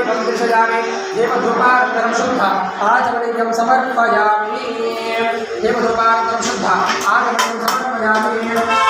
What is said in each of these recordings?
दीपं दर्शयामि दीपधूपानन्तरं शुद्ध आचमनीयं समर्पयामि। दीपधूपानन्तरं शुद्ध आचमनीयं समर्पयामि।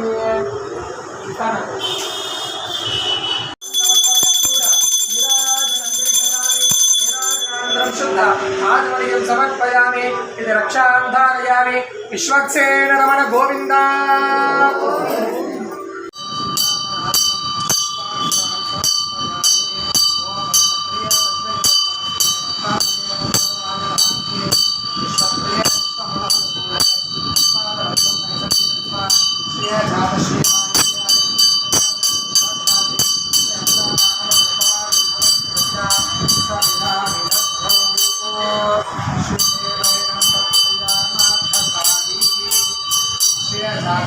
ఇస్తాను సమర్పయామి ఇది రక్షాం విశ్వక్సేన రమణ గోవిందా.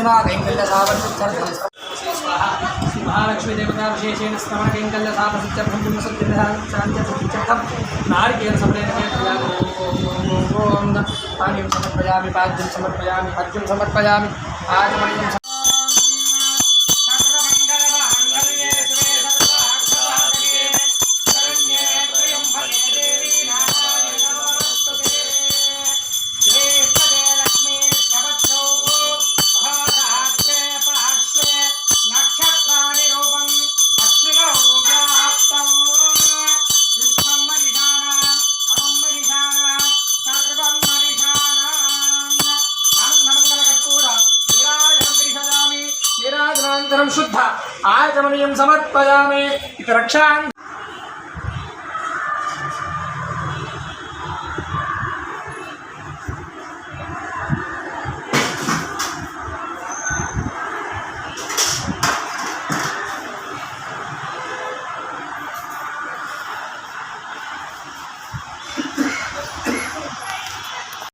अर्चना कैङ्कल्यसावर्षित्यर्थं श्री महालक्ष्मी देवता विशेषेण स्तमन कैङ्कल्य सापसित्यर्थं पुण्यसत्यर्थं पानीं समर्पयामि पाद्यं समर्पयामि पद्यं समर्पयामि आचमनीयं शुद्ध। आचमनीयं समर्पयामि। रक्षा